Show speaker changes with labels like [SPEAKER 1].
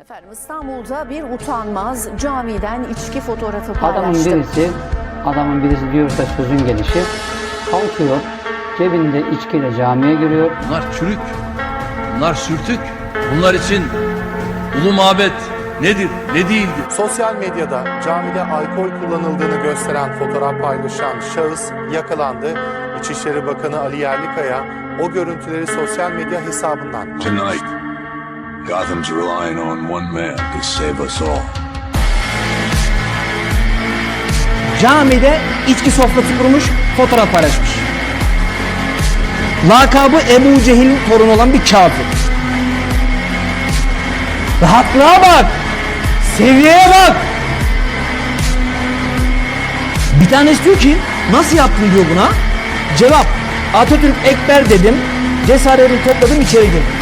[SPEAKER 1] Efendim İstanbul'da bir utanmaz camiden içki fotoğrafı
[SPEAKER 2] Adamın
[SPEAKER 1] paylaştı.
[SPEAKER 2] birisi, adamın birisi diyorsa sözün gelişi, kalkıyor, cebinde içkiyle camiye giriyor.
[SPEAKER 3] Bunlar çürük. Bunlar sürtük. Bunlar için ulu mabet nedir, ne değildir?
[SPEAKER 4] Sosyal medyada camide alkol kullanıldığını gösteren fotoğraf paylaşan şahıs yakalandı. İçişleri Bakanı Ali Yerlikaya o görüntüleri sosyal medya hesabından
[SPEAKER 5] Tonight, Gotham's relying on one man to save us all.
[SPEAKER 6] camide içki sofrası kurmuş, fotoğraf paylaşmış. Lakabı Ebu Cehil'in torunu olan bir kafir. Rahatlığa bak! Seviyeye bak! Bir tanesi diyor ki, nasıl yaptın diyor buna. Cevap, Atatürk Ekber dedim, cesaretimi topladım içeri girdim.